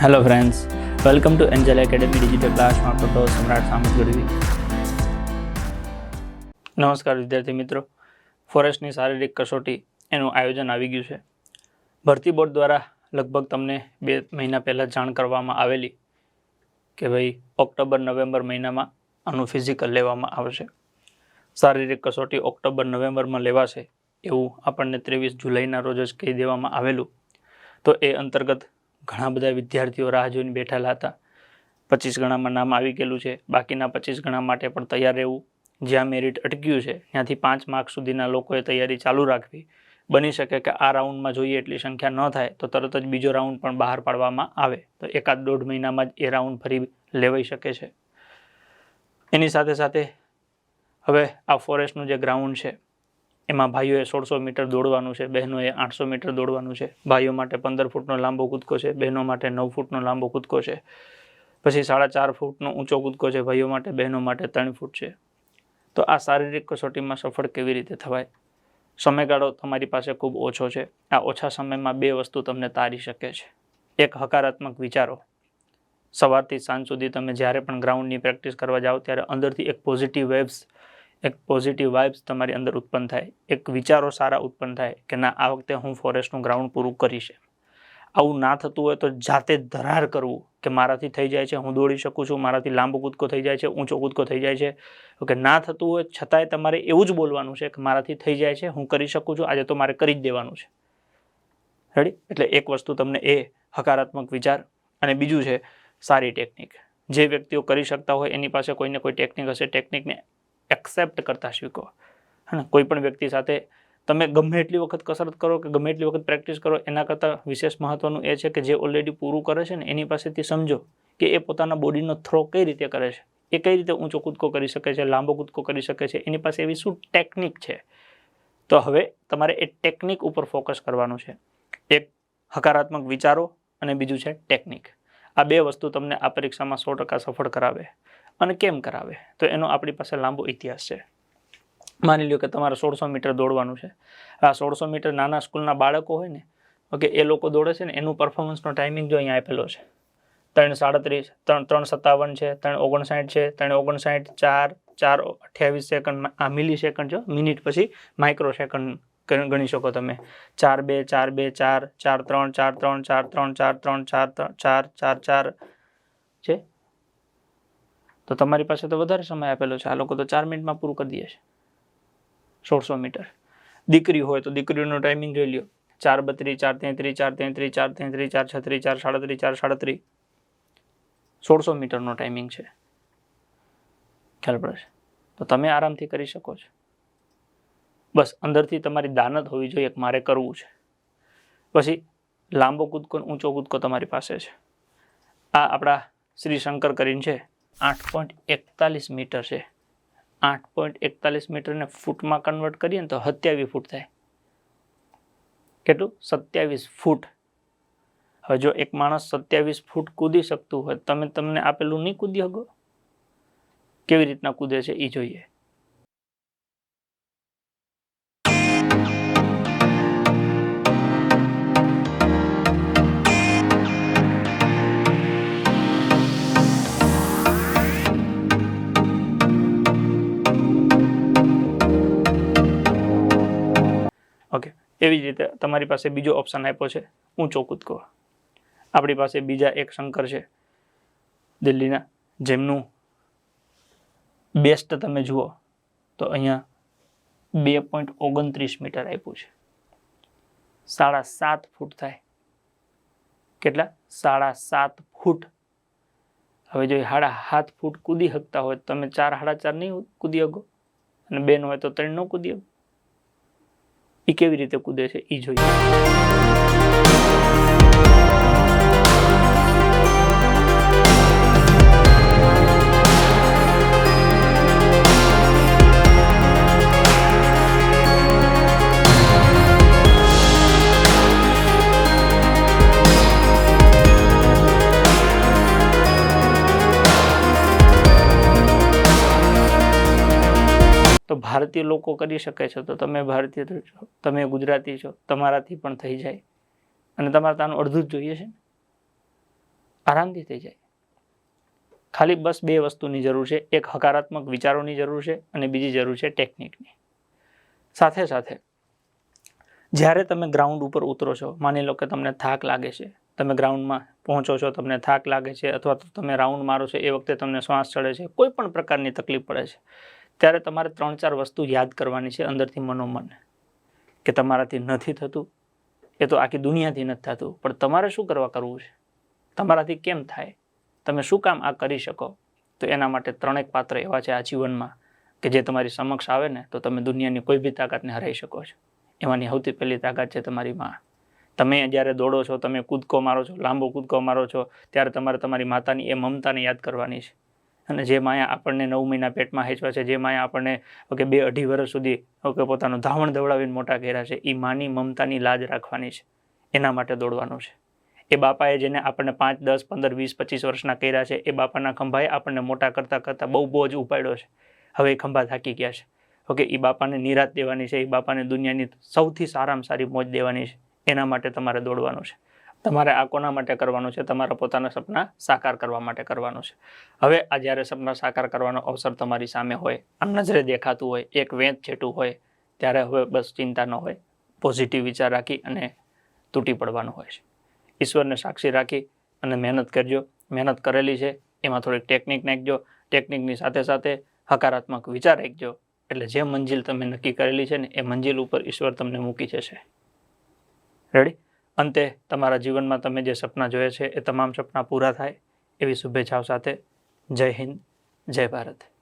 Hello friends welcome to Angel Academy Digital ક્લાસમાં photo Samrat Samat Gadhvi નમસ્કાર વિદ્યાર્થી મિત્રો. ફોરેસ્ટની શારીરિક કસોટી એનું આયોજન આવી ગયું છે. ભરતી બોર્ડ દ્વારા લગભગ તમને બે મહિના પહેલાં જાણ કરવામાં આવેલી કે ભાઈ, ઓક્ટોબર, નવેમ્બર મહિનામાં આનું ફિઝિકલ લેવામાં આવશે. શારીરિક કસોટી ઓક્ટોબર, નવેમ્બરમાં લેવાશે એવું આપણને ત્રેવીસ જુલાઈના રોજ જ કહી દેવામાં આવેલું. તો એ અંતર્ગત ઘણા બધા વિદ્યાર્થીઓ રાહ જોઈને બેઠેલા હતા. પચીસ ગણામાં નામ આવી ગયેલું છે. બાકીના પચીસ ગણા માટે પણ તૈયાર રહેવું જ્યાં મેરિટ અટક્યું છે, ત્યાંથી પાંચ માર્ક સુધીના લોકોએ તૈયારી ચાલુ રાખવી. બની શકે કે આ રાઉન્ડમાં જોઈએ એટલી સંખ્યા ન થાય, તો તરત જ બીજો રાઉન્ડ પણ બહાર પાડવામાં આવે. તો એકાદ દોઢ મહિનામાં જ એ રાઉન્ડ ફરી લેવાઈ શકે છે. એની સાથે સાથે હવે આ ફોરેસ્ટનું જે ગ્રાઉન્ડ છે એમાં ભાઈઓએ સોળસો મીટર દોડવાનું છે, બહેનોએ આઠસો મીટર દોડવાનું છે. ભાઈઓ માટે પંદર ફૂટનો લાંબો કૂદકો છે, બહેનો માટે નવ ફૂટનો લાંબો કૂદકો છે. પછી સાડા ચાર ફૂટનો ઊંચો કૂદકો છે, ભાઈઓ માટે, બહેનો માટે ત્રણ ફૂટ છે. તો આ શારીરિક કસોટીમાં સફળ કેવી રીતે થવાય? સમયગાળો તમારી પાસે ખૂબ ઓછો છે. આ ઓછા સમયમાં બે વસ્તુ તમને તારી શકે છે. એક, હકારાત્મક વિચારો. સવારથી સાંજ સુધી તમે જ્યારે પણ ગ્રાઉન્ડની પ્રેક્ટિસ કરવા જાઓ, ત્યારે અંદરથી એક પોઝિટિવ વેબ્સ એક પોઝિટિવ વાઇબ્સ તમારી અંદર ઉત્પન્ન થાય, એક વિચારો સારા ઉત્પન્ન થાય કે ના, આ વખતે હું ફોરેસ્ટનું ગ્રાઉન્ડ પૂરું કરીશ આવું ના થતું હોય તો જાતે ધરાર કરવું કે મારાથી થઈ જાય છે, હું દોડી શકું છું, મારાથી લાંબો કૂદકો થઈ જાય છે, ઊંચો કૂદકો થઈ જાય છે. ઓકે, ના થતું હોય છતાંય તમારે એવું જ બોલવાનું છે કે મારાથી થઈ જાય છે, હું કરી શકું છું, આજે તો મારે કરી જ દેવાનું છે. રેડી એટલે એક વસ્તુ તમને એ હકારાત્મક વિચાર અને બીજું છે સારી ટેકનિક જે વ્યક્તિઓ કરી શકતા હોય એની પાસે કોઈને કોઈ ટેકનિક હશે ટેકનિકને એક્સેપ્ટ કરતા શીખો. હે કોઈ પણ વ્યક્તિ સાથે તમે ગમે એટલી વખત કસરત કરો કે ગમે એટલી વખત પ્રેક્ટિસ કરો, એના કરતાં વિશેષ મહત્ત્વનું એ છે કે જે ઓલરેડી પૂરું કરે છે ને, એની પાસેથી સમજો કે એ પોતાના બોડીનો થ્રો કઈ રીતે કરે છે. એ કઈ રીતે ઊંચો કૂદકો કરી શકે છે, લાંબો કૂદકો કરી શકે છે, એની પાસે એવી શું ટેકનિક છે? તો હવે તમારે એ ટેકનિક ઉપર ફોકસ કરવાનું છે. એક, હકારાત્મક વિચારો અને બીજું છે ટેકનિક આ બે વસ્તુ તમને આ પરીક્ષામાં સો ટકા સફળ કરાવે. અને કેમ કરાવે? તો એનો આપણી પાસે લાંબો ઇતિહાસ છે. માની લ્યો કે તમારે સોળસો મીટર દોડવાનું છે. આ સોળસો મીટર નાના સ્કૂલના બાળકો હોય ને, ઓકે, એ લોકો દોડે છે ને, એનું પરફોર્મન્સનો ટાઈમિંગ જો અહીંયા આપેલો છે. ત્રણ સાડત્રીસ, ત્રણ ત્રણ સત્તાવન છે, ત્રણ ઓગણસાઠ છે, ત્રણ ઓગણસાઠ, ચાર ચાર અઠ્યાવીસ સેકન્ડ આ મિલી સેકન્ડ જો મિનિટ પછી માઇક્રો સેકન્ડ ગણી શકો તમે. ચાર બે ચાર બે, ચાર ચાર ત્રણ ચાર ત્રણ ચાર ત્રણ ચાર ત્રણ ચાર ત્રણ, ચાર ચાર ચાર છે. તો તમારી પાસે તો વધારે સમય આપેલો છે. આ લોકો તો ચાર મિનિટમાં પૂરું કરી દે છે. સોળસો મીટર. દીકરી હોય તો દીકરીનો ટાઈમિંગ જોઈ લ્યો. ચાર બત્રીસ, ચાર તેત્રીસ ચાર તેત્રીસ ચાર તેત્રીસ, ચાર છત્રીસ, ચાર સાડત્રીસ ચાર સાડત્રીસ. સોળસો મીટરનો ટાઈમિંગ છે. ખ્યાલ પડે છે? તો તમે આરામથી કરી શકો છો. બસ, અંદરથી તમારી દાનત હોવી જોઈએ કે મારે કરવું છે. પછી, લાંબો કૂદકો ઊંચો કૂદકો તમારી પાસે છે. આ આપણા શ્રી શંકર કરીને છે. આઠ પોઈન્ટ એકતાલીસ મીટર છે. આઠ પોઈન્ટ એકતાલીસ મીટરને ફૂટમાં કન્વર્ટ કરીએ ને તો સત્યાવીસ ફૂટ થાય. કેટલું? સત્યાવીસ ફૂટ. હવે જો એક માણસ સત્યાવીસ ફૂટ કૂદી શકતું હોય, તમે તમને આપેલું નહીં કૂદી શકો? કેવી રીતના કૂદે છે એ જોઈએ. ઓકે એવી જ રીતે તમારી પાસે બીજો ઓપ્શન આપ્યો છે ઊંચો કૂદકો આપણી પાસે બીજા એક શંકર છે, દિલ્હીના, જેમનું બેસ્ટ તમે જુઓ, તો અહીંયા બે પોઈન્ટ ઓગણત્રીસ મીટર આપ્યું છે. સાડા સાત ફૂટ થાય. કેટલા? સાડા સાત ફૂટ. હવે જો હાડા સાત ફૂટ કૂદી શકતા હોય તમે ચાર, સાડા ચાર નહીં કૂદી શકો. અને બેન હોય તો ત્રણ ન કૂદી શકો. એ કેવી રીતે કૂદે છે એ જોઈએ. ભારતીય લોકો કરી શકે છે, તો તમે ભારતીય છો, તમે ગુજરાતી છો, તમારાથી પણ થઈ જાય. અને તમારે તાનું અડધું જ જોઈએ છે આરામથી થઈ જાય. ખાલી બસ બે વસ્તુની જરૂર છે, એક હકારાત્મક વિચારોની જરૂર છે અને બીજી જરૂર છે ટેકનિકની. સાથે સાથે, જ્યારે તમે ગ્રાઉન્ડ ઉપર ઉતરો છો, માની લો કે તમને થાક લાગે છે, તમે ગ્રાઉન્ડમાં પહોંચો છો, તમને થાક લાગે છે, અથવા તો તમે રાઉન્ડ મારો છો, એ વખતે તમને શ્વાસ ચડે છે, કોઈ પણ પ્રકારની તકલીફ પડે છે ત્યારે તમારે ત્રણ ચાર વસ્તુ યાદ કરવાની છે અંદરથી મનોમન, કે તમારાથી નથી થતું, એ તો આખી દુનિયાથી નથી થતું. પણ તમારે શું કરવા કરવું છે? તમારાથી કેમ થાય? તમે શું કામ આ કરી શકો? તો એના માટે ત્રણેક પાત્ર એવા છે આ જીવનમાં, કે જે તમારી સમક્ષ આવે ને, તો તમે દુનિયાની કોઈ બી તાકાતને હરાઈ શકો છો. એમાંની સૌથી પહેલી તાકાત છે તમારી માં. તમે જ્યારે દોડો છો, તમે કૂદકો મારો છો, લાંબો કૂદકો મારો છો, ત્યારે તમારે તમારી માતાની એ મમતાને યાદ કરવાની છે. અને જે માયા આપણને નવ મહિના પેટમાં હેચવા છે, જે માયા આપણને, ઓકે, બે અઢી વર્ષ સુધી, ઓકે, પોતાનું ધાવણ દવડાવીને મોટા કર્યા છે એ માની મમતાની લાજ રાખવાની છે, એના માટે દોડવાનું છે. એ બાપાએ જેને આપણને પાંચ, દસ, પંદર, વીસ, પચીસ વર્ષના કર્યા છે, એ બાપાના ખંભાએ આપણને મોટા કરતાં કરતાં બહુ બોજ ઉપાડ્યો છે. હવે એ ખંભા થાકી ગયા છે. ઓકે એ બાપાને નિરાત દેવાની છે એ બાપાને દુનિયાની સૌથી સારામાં સારી મોજ દેવાની છે, એના માટે તમારે દોડવાનું છે. તમારે આ કોના માટે કરવાનું છે? તમારા પોતાના સપના સાકાર કરવા માટે કરવાનું છે. હવે આ જ્યારે સપના સાકાર કરવાનો અવસર તમારી સામે હોય આમ નજરે દેખાતું હોય, એક વેંત છેટું હોય, ત્યારે હવે બસ ચિંતા ન હોય. પોઝિટિવ વિચાર રાખી અને તૂટી પડવાનું હોય છે. ઈશ્વરને સાક્ષી રાખી અને મહેનત કરજો. મહેનત કરેલી છે, એમાં થોડીક ટેકનિક નાખજો. ટેકનિકની સાથે સાથે હકારાત્મક વિચાર રાખજો. એટલે જે મંજિલ તમે નક્કી કરેલી છે ને, એ મંજિલ ઉપર ઈશ્વર તમને મૂકી જશે. રેડી અંતે તમારા જીવનમાં તમે જે સપના જોયા છે એ તમામ સપના પૂરા થાય એવી શુભેચ્છાઓ સાથે જય હિન્દ, જય ભારત.